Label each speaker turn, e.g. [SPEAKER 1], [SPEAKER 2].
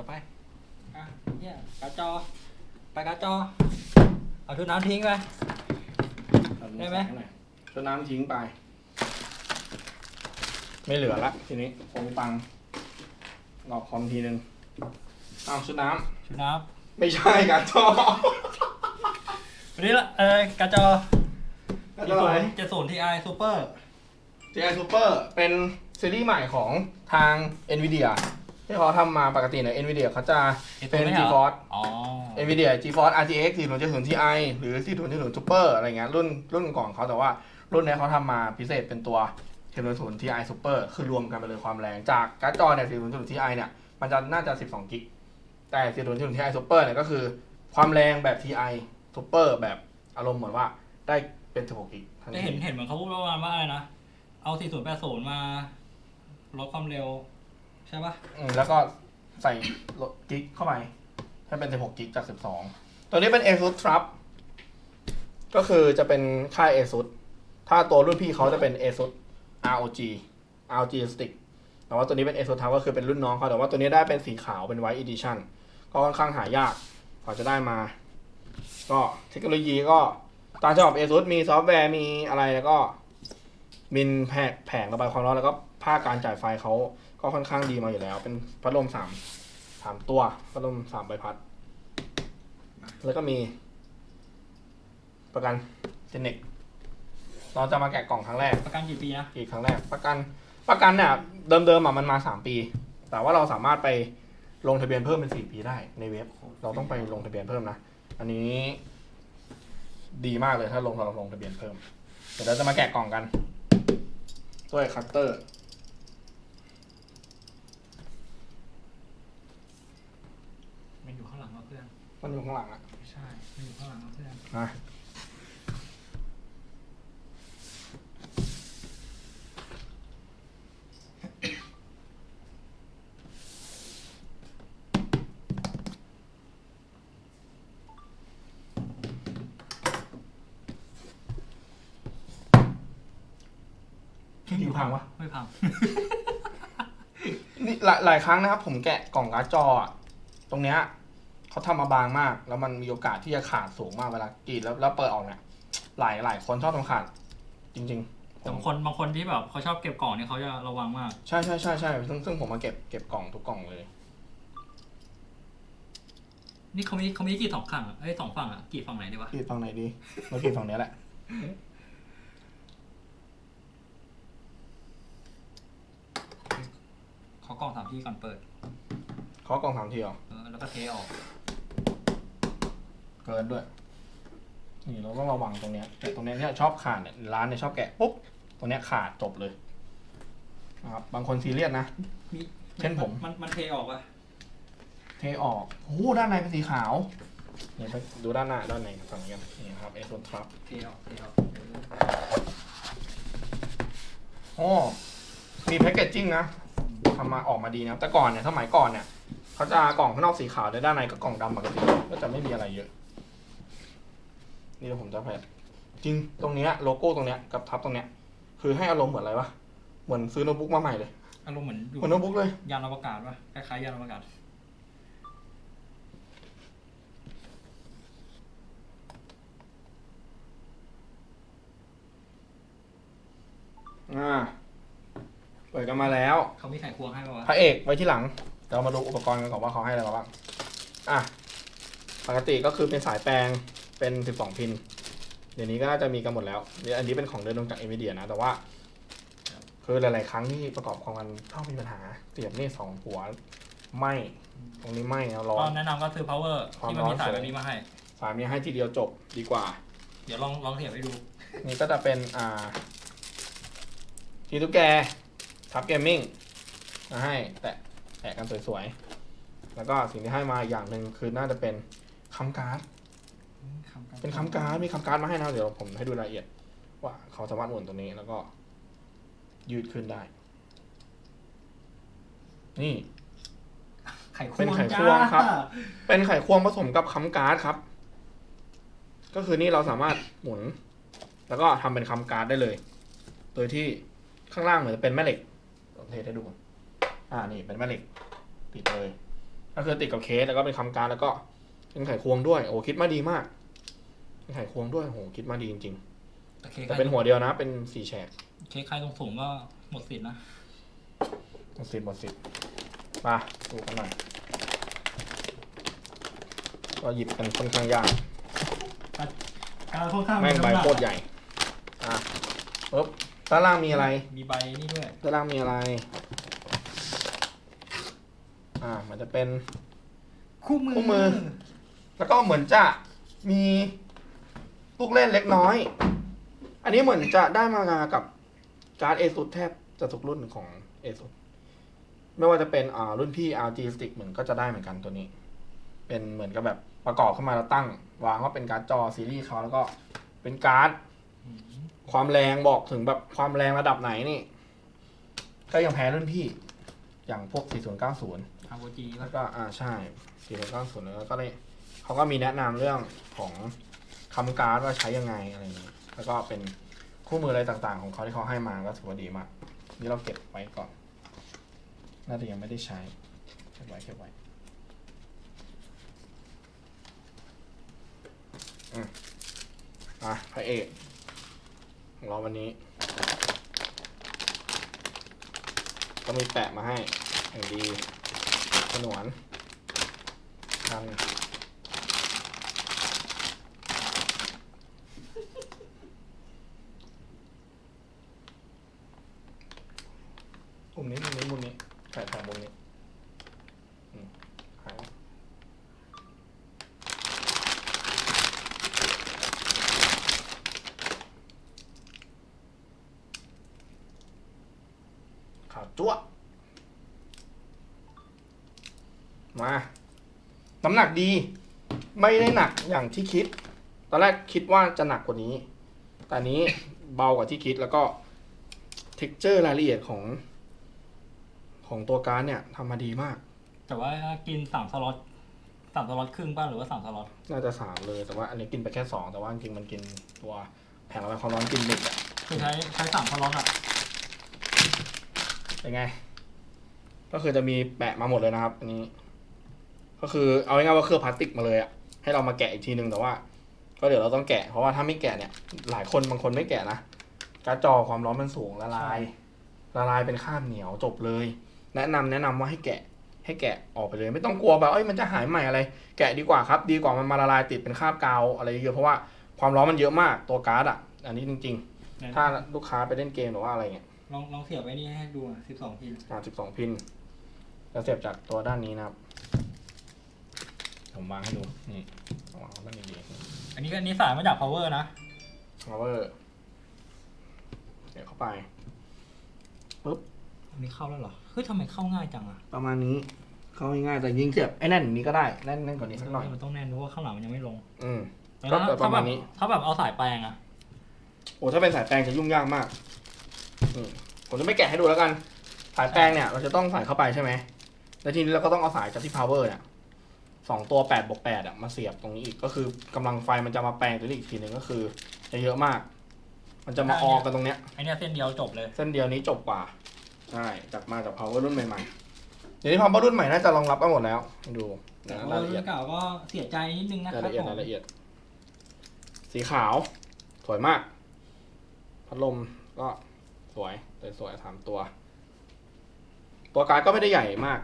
[SPEAKER 1] ต่อไป อะเนี่ยการ์ดจอ ไปการ์ดจอ เอาชุดน้ำทิ้งไป ได้ไหม
[SPEAKER 2] ชุดน้ำทิ้งไป ไม่เหลือละทีนี้คงตังค์หลอกคอมทีนึงเอาชุดน้
[SPEAKER 1] ชุดน้ำ
[SPEAKER 2] ไม่ใช่การจอำ
[SPEAKER 1] วันนี้ละเออการ์ดจอ
[SPEAKER 2] การจออะไร
[SPEAKER 1] เจ็ดศูนย์ทีไอซูเปอร์
[SPEAKER 2] GI Super เป็นซีรีส์ใหม่ของทาง NVIDIA ที่เขาทำมาปกติเนี่ย NVIDIA เขาจะเป็น GeForce
[SPEAKER 1] อ๋อ
[SPEAKER 2] NVIDIA GeForce RTX 4070 Ti หรือ 4070 Super อะไรเงี้ยรุ่นรุ่นก่อนเขาแต่ว่ารุ่นเนี้ยเขาทำมาพิเศษเป็นตัว 4070 Ti Super คือรวมกันไปเลยความแรงจากการ์ดจอเนี่ย 4070 Ti เนี่ยมันจะน่าจะ 12กิกแต่ 4070 Ti Super เนี่ยก็คือความแรงแบบ Ti Super แบบอารมณ์เหมือนว่าได้เป็น 16กิกทัน
[SPEAKER 1] ได้
[SPEAKER 2] ที
[SPEAKER 1] เห็นเห็นเหมือนเขาพูดประมาณว่าอะไรนะเอาสี่ศูนย์แปดศูนย์มาลดความเร็ว ใช่ปะ
[SPEAKER 2] อืมแล้วก็ใส่กิกเข้าไปให้เป็น 16 กิกจาก 12 ตัวนี้เป็น ASUS Trap ก็คือจะเป็นค่าย ASUS ถ้าตัวรุ่นพี่เขาจะเป็น ASUS ROG ROG Stick แต่ว่าตัวนี้เป็น ASUS Trap ก็คือเป็นรุ่นน้องเขาแต่ว่าตัวนี้ได้เป็นสีขาวเป็น White Edition ก็ค่อนข้างหายากกว่าจะได้มา ก็เทคโนโลยีก็ตามฉบับ ASUS มีซอฟต์แวร์มีอะไรแล้วก็มินแผงแผงระบายความร้อนแล้วก็ภาคการจ่ายไฟเขา ก็ค่อนข้างดีมาอยู่แล้ว เป็นพัดลมสามสามตัว พัดลมสามใบพัด แล้วก็มี ประกันเจเน็กเราจะมาแกะกล่องครั้งแรก
[SPEAKER 1] ประกันกี่ปีนะ
[SPEAKER 2] อีกครั้งแรก ประกัน ประกันเนี่ยเดิมๆอะมันมาสามปี แต่ว่าเราสามารถไปลงทะเบียนเพิ่มเป็นสี่ปีได้ในเว็บ เราต้องไปลงทะเบียนเพิ่มนะ อันนี้ดีมากเลยถ้าลงเราลงทะเบียนเพิ่ม เดี๋ยวเราจะมาแกะกล่องกัน ด้วยคัตเตอร์
[SPEAKER 1] มัน อยู่ข้างหลังเราเพื่อน
[SPEAKER 2] มันอยู่ข้างหลังอะ
[SPEAKER 1] ไม่ใช่มันอยู่ข้างหลังเราเพื่อน
[SPEAKER 2] มาอยู่พังวะ
[SPEAKER 1] ไม่พัง
[SPEAKER 2] นี่หลายหลายครั้งนะครับ ผมแกะกล่องการ์ดจออะตรงเนี้ย เขาทำมาบางมาก แล้วมันมีโอกาสที่จะขาดสูงมากเวลากรีดแล้วแล้วเปิดออกเนี่ยหลายหลายคนชอบทำขาด จริงๆผ
[SPEAKER 1] แต่
[SPEAKER 2] ม
[SPEAKER 1] บางคนบางคนที่แบบเขาชอบเก็บกล่องเนี่ยเขาจะระวังมาก
[SPEAKER 2] ใช่ใช่ใช่ใช่ซึ่งซึ่งผมมาเก็บเก็บกล่องทุกกล่องเลย
[SPEAKER 1] นี่เขามีเขามีกี่สองฝั่งอะเอ้ยสองฝั่งอะกี่ฝั่งไหนดีวะ
[SPEAKER 2] กรีดฝั่งไหนดีมากรีดฝั่งเนี้ยแหละ
[SPEAKER 1] เขากล่องสามที่ก่อนเปิด
[SPEAKER 2] เขากล่องสามทีเหรอ
[SPEAKER 1] เออแล้วก็เทออก
[SPEAKER 2] เกินด้วย นี่เราต้องระวังตรงเนี้ยแต่ตรงเนี้ยเนี่ยชอบขาดเนี่ยร้านเนี่ยชอบแกะปุ๊บตรงเนี้ยขาดจบเลยนะครับบางคนซีเรียสนะ
[SPEAKER 1] มี
[SPEAKER 2] เช่นผม
[SPEAKER 1] มันมันเทออกปะ
[SPEAKER 2] เทออกโอ้โหด้านในเป็นสีขาวเนี่ยไปดูด้านหน้าด้านในฝั่งนี้กันนี่นะครับเอสโซนทรัพ
[SPEAKER 1] เทออกเทออก
[SPEAKER 2] โอ้มีแพคเกจจิ้งนะทำมาออกมาดีนะแต่ก่อนเนี่ยสมัยก่อนเนี่ยเขาจะกล่องข้างนอกสีขาวแต่ด้านในก็กล่องดำปกติก็จะไม่มีอะไรเยอะ นี่เดี๋ยวผมจะแพจริงตรงเนี้ยโลโก้ตรงเนี้ยกับทับตรงเนี้ยคือให้อารมณ์เหมือนอะไรวะเหมือนซื้อโน้ตบุ๊กมาใหม่เลย
[SPEAKER 1] อารมณ์เหมือนอยู่
[SPEAKER 2] เหมือนโน้ตบุ๊กเลย
[SPEAKER 1] ยานอวกาศปะคล้ายๆยานอวกาศ
[SPEAKER 2] อ่าเปิดกันมาแล้ว
[SPEAKER 1] เขามีไขควงให้ปะวะ
[SPEAKER 2] พระเอกไว้ที่หลังเรามาดูอุปกรณ์กันก่อนว่าเขาให้อะไรมาบ้างอะปกติก็คือเป็นสายแปลง เป็น 12 พิน เดี๋ยวนี้ก็น่าจะมีกันหมดแล้วเดี๋ยวอันนี้เป็นของเดินลงจาก NVIDIA นะ แต่ว่า คือหลาย ๆ ครั้งที่ประกอบความกันชอบมีปัญหา เสียบนี่สองหัวไหมตรงนี้ไหมนะร้อ
[SPEAKER 1] ก็
[SPEAKER 2] น
[SPEAKER 1] แนะนำก็ซื้อ power
[SPEAKER 2] ความ
[SPEAKER 1] ที่มันมี
[SPEAKER 2] ร้อน
[SPEAKER 1] สาย
[SPEAKER 2] สูง
[SPEAKER 1] แบบนี้มาให้
[SPEAKER 2] สายมีให้ทีเดียวจบดีกว่า
[SPEAKER 1] เดี๋ยวลองลองเทียบให้ดู
[SPEAKER 2] นี่ก็จะเป็น อ่า ทีทุกแกทับเกมมิ่งมาให้ แตะแตะกันสวยๆ แล้วก็สิ่งที่ให้มาอีกอย่างหนึ่งคือน่าจะเป็นคำการ์ด เป็นคำการ์ดมีคำการ์ดมาให้นะเดี๋ยวผมให้ดูรายละเอียด ว่าเขาสามารถหมุนตัวนี้แล้วก็ ยืดขึ้นได้ นี่
[SPEAKER 1] ไขควง
[SPEAKER 2] เป็นไข
[SPEAKER 1] จ้า
[SPEAKER 2] ควงครับเป็นไขควงผสมกับคำการ์ดครับ ก็คือนี่เราสามารถหมุน แล้วก็ทำเป็นคำการ์ดได้เลย โดยที่ข้างล่างเหมือนจะเป็นแม่เหล็กผมเทให้ดูอ่านี่เป็นแม่เหล็ก ติดเลยแก็คือติดกับเคสแล้วก็เป็นคำการดแล้วก็เป็นไขควงด้วย โอ้คิดมาดีมาก เป็นไขควงด้วยโอ้คิดมาดีจริง
[SPEAKER 1] แต่เค
[SPEAKER 2] ๆ
[SPEAKER 1] ใค
[SPEAKER 2] แต่
[SPEAKER 1] ร
[SPEAKER 2] เป็นหัวเดียวนะ เป็นสี่แฉก
[SPEAKER 1] เคใครตรงสูงก็หมดสิทธิ์นะ
[SPEAKER 2] หมดสิบหมดสิบมาดูกันหน่อยก็หยิบกันค่อนข้างยาก
[SPEAKER 1] การค่อนข้าง
[SPEAKER 2] แม่งใบ
[SPEAKER 1] น้ำหนัก
[SPEAKER 2] โคตรใหญ่ อะปึ๊บด้านล่างมีอะไร
[SPEAKER 1] มีใบนี่ด้วย
[SPEAKER 2] ด้านล่างมีอะไร อ่า มันจะเป็น
[SPEAKER 1] คู่มือ
[SPEAKER 2] คู่มือ แล้วก็เหมือนจะมี ลูกเล่นเล็กน้อย อันนี้เหมือนจะได้มากับการ์ดเอซุแทบจะทุกรุ่นของเอซุไม่ว่าจะเป็นอ่ารุ่นพี่ RG Stick เหมือนก็จะได้เหมือนกันตัวนี้ เป็นเหมือนกับแบบประกอบขึ้นมาแล้วตั้ง วางว่าเป็นการ์ดจอซีรีส์เขาแล้วก็เป็นการ์ด
[SPEAKER 1] อืม
[SPEAKER 2] ความแรงบอกถึงแบบความแรงระดับไหนนี่ ก็ยังแพ้รุ่นพี่ อย่างพวก 4090
[SPEAKER 1] อาโบจี
[SPEAKER 2] แล้วก็อ่าใช่ 4090 แล้วก็เลยเขาก็มีแนะนำเรื่องของ คำการ์ดว่าใช้ยังไงอะไรอย่างนี้แล้วก็เป็นคู่มืออะไรต่างๆ ของเขาที่เขาให้มาก็ถือว่าดีมาก นี่เราเก็บไว้ก่อน น่าจะยังไม่ได้ใช้เก็บไว้เก็บไว้อะพระเอกของเราวันนี้ ก็มีแปะมาให้อย่างดีขนวนกันมุมนี้มุมนี้มุมนี้ถ่ายถ่ายมุมนี้อืมถ่ายขาวจั่วะ มาน้ำหนักดี ไม่ได้หนักอย่างที่คิด ตอนแรกคิดว่าจะหนักกว่านี้ แต่อันนี้เบากว่าที่คิดแล้วก็เท็กเจอร์รายละเอียดของ ของตัวการดเนี่ยทำมาดีมาก
[SPEAKER 1] แต่ว่ากินสามสล็อตสามสล็อตครึ่งป่ะหรือว่าสามสล็อต
[SPEAKER 2] น่าจะสามเลยแต่ว่าอันนี้กินไปแค่สองแต่ว่าจริงๆมันกินตัวแผงระบายความร้อนกินหนึ่งอะ
[SPEAKER 1] คือใช้ใช้สามสล็อตอะ
[SPEAKER 2] เป็นไง ก็คือจะมีแปะมาหมดเลยนะครับ อันนี้ ก็คือเอาง่ายๆว่าเคลือบพลาสติกมาเลยอะให้เรามาแกะอีกทีนึงแต่ว่า ก็เดี๋ยวเราต้องแกะเพราะว่าถ้าไม่แกะเนี่ย หลายคนบางคนไม่แกะนะการ์ดจอความร้อนมันสูงละลาย ละลายเป็นคราบเหนียวจบเลย แนะนำแนะนำว่าให้แกะ ให้แกะออกไปเลย ไม่ต้องกลัวแบบเอ้ยมันจะหายใหม่อะไร แกะดีกว่าครับ ดีกว่ามันมาละลายติดเป็นคราบกาวอะไรเยอะเพราะว่าความร้อนมันเยอะมากตัวการ์ดอะอันนี้จริง ๆ ถ้าลูกค้าไปเล่นเกมหรือว่าอะไรเงี้ย
[SPEAKER 1] ลองลองเสียบไว้นี่ให้ดูสิบสองพิน
[SPEAKER 2] อ่า12พินจะเสียบจากตัวด้านนี้นะครับ ผมวางให้ดู นี่วางด้านนี้ดี
[SPEAKER 1] อันนี้ก็อันนี้สายมาจาก power นะ
[SPEAKER 2] power เสียบเข้าไป
[SPEAKER 1] อันนี้เข้าแล้วเหรอ เฮ้ยทำไมเข้าง่ายจังอะ
[SPEAKER 2] ประมาณนี้ เข้าง่ายๆแต่ยิงเสียบไอ้แน่นอย่างนี้ก็ได้แน่นแน่นกว่านี้สักหน่อย
[SPEAKER 1] มันต้องแน่นเพราะว่าข้างหลังมันยังไม่ลง
[SPEAKER 2] อืม
[SPEAKER 1] แต่
[SPEAKER 2] ก็
[SPEAKER 1] ถ้า
[SPEAKER 2] ประมาณ
[SPEAKER 1] ถ้าแบบ
[SPEAKER 2] นี้
[SPEAKER 1] ถ้าแบบเอาสายแปลงอะ
[SPEAKER 2] โอ้ถ้าเป็นสายแปลงจะยุ่งยากมากอืมผมจะไม่แกะให้ดูแล้วกัน สายแปลงเนี่ย เราจะต้องใส่เข้าไปใช่ไหมแล้วทีนี้เราก็ต้องเอาสายจากที่ power เนี่ย สองตัวแปดบวกแปดอะมาเสียบตรงนี้อีกก็คือกำลังไฟมันจะมาแปลงตัวนี้อีกทีหนึ่งก็คือจะเยอะมาก มันจะมาออกกันตรงเนี้ย
[SPEAKER 1] ไอเนี้ยเส้นเดียวจบเลย
[SPEAKER 2] เส้นเดียวนี้จบกว่าใช่จากมาจาก power รุ่นใหม่ๆเดี๋ยวนี้ power รุ่นใหม่น่าจะรองรับกันหมดแล้วดู
[SPEAKER 1] แต่
[SPEAKER 2] นะ
[SPEAKER 1] ว่ารา
[SPEAKER 2] ยละเอีย
[SPEAKER 1] รุ่
[SPEAKER 2] ด
[SPEAKER 1] นเก่าก็เสียใจนิดนึงนะค
[SPEAKER 2] ราย
[SPEAKER 1] รับ
[SPEAKER 2] ละเอียด
[SPEAKER 1] ผม
[SPEAKER 2] รายละเอียด สีขาวสวยมาก พัดลมก็สวยสวยสวยสามตัว ตัวการ์ดก็ไม่ได้ใหญ่มาก